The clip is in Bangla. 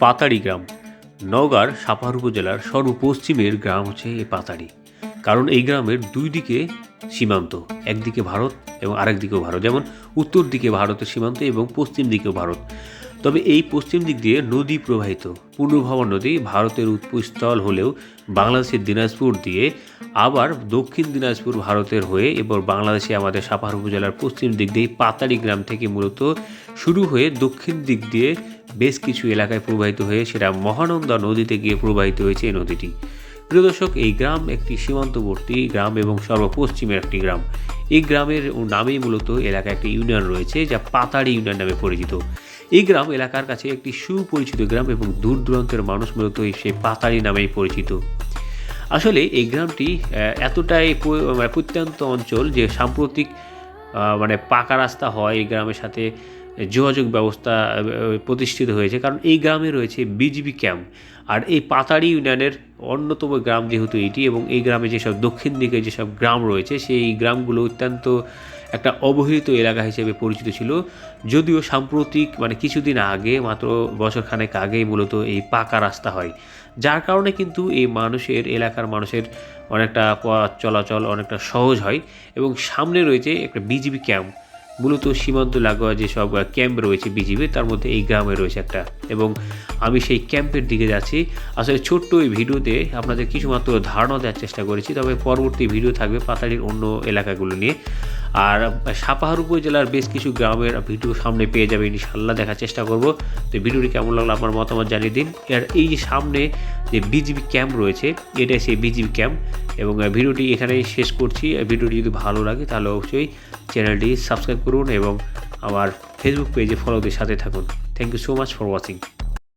পাতাড়ি গ্রাম। নওগাঁর সাপাহার উপজেলার সর্বপশ্চিমের গ্রাম হচ্ছে এই পাতাড়ি। কারণ এই গ্রামের দুই দিকে সীমান্ত, একদিকে ভারত এবং আরেক দিকেও ভারত। যেমন উত্তর দিকে ভারতের সীমান্ত এবং পশ্চিম দিকেও ভারত। তবে এই পশ্চিম দিক দিয়ে নদী প্রবাহিত। পূর্ণভবা নদী ভারতের উৎপস্থল হলেও বাংলাদেশের দিনাজপুর দিয়ে আবার দক্ষিণ দিনাজপুর ভারতের হয়ে এবার বাংলাদেশে আমাদের সাপাহার উপজেলার পশ্চিম দিক দিয়ে পাতাড়ি গ্রাম থেকে মূলত শুরু হয়ে দক্ষিণ দিক দিয়ে বেশ কিছু এলাকায় প্রবাহিত হয়ে সেটা মহানন্দা নদীতে গিয়ে প্রবাহিত হয়েছে এই নদীটি। প্রিয় দর্শক, এই গ্রাম একটি সীমান্তবর্তী গ্রাম এবং সর্বপশ্চিমের একটি গ্রাম। এই গ্রামের নামেই মূলত এলাকায় একটি ইউনিয়ন রয়েছে, যা পাতাড়ি ইউনিয়ন নামে পরিচিত। এই গ্রাম এলাকার কাছে একটি সুপরিচিত গ্রাম এবং দূর দূরান্তের মানুষ মূলত সেই পাতাড়ি নামেই পরিচিত। আসলে এই গ্রামটি এতটাই মানে প্রত্যন্ত অঞ্চল যে সাম্প্রতিক মানে পাকা রাস্তা হয় এই গ্রামের সাথে, যোগাযোগ ব্যবস্থা প্রতিষ্ঠিত হয়েছে। কারণ এই গ্রামে রয়েছে বিজিবি ক্যাম্প। আর এই পাতাড়ি ইউনিয়নের অন্যতম গ্রাম যেহেতু এটি এবং এই গ্রামে যেসব দক্ষিণ দিকে যেসব গ্রাম রয়েছে, সেই গ্রামগুলো অত্যন্ত একটা অবহেলিত এলাকা হিসেবে পরিচিত ছিল। যদিও সাম্প্রতিক মানে কিছুদিন আগে, মাত্র বছরখানেক আগেই মূলত এই পাকা রাস্তা হয়। যার কারণে কিন্তু এই মানুষের, এলাকার মানুষের অনেকটা পথ চলাচল অনেকটা সহজ হয় এবং সামনে রয়েছে একটা বিজিবি ক্যাম্প। মূলত সীমান্ত লাগোয়া যেসব ক্যাম্প রয়েছে বিজিবি, তার মধ্যে এই গ্রামে রয়েছে একটা। এবং আমি সেই ক্যাম্পের দিকে যাচ্ছি। আসলে ছোট্ট এই ভিডিওতে আপনাদের কিছুমাত্র ধারণা দেওয়ার চেষ্টা করেছি, তবে পরবর্তী ভিডিও থাকবে পাতাড়ির অন্য এলাকাগুলো নিয়ে। আর সাপাহার উপজেলার বেশ কিছু গ্রামের ভিডিও সামনে পেয়ে যাবে ইনশাল্লাহ দেখার চেষ্টা করব। তো ভিডিওটি কেমন লাগল আপনার মতামত জানিয়ে দিন। আর এই যে সামনে যে বিজিবি ক্যাম্প রয়েছে, এটাই সেই বিজিবি ক্যাম্প। এবং ভিডিওটি এখানেই শেষ করছি। ভিডিওটি যদি ভালো লাগে, তাহলে অবশ্যই চ্যানেলটি সাবস্ক্রাইব করুন এবং আমার ফেসবুক পেজে ফলোদের সাথে থাকুন। Thank you so much for watching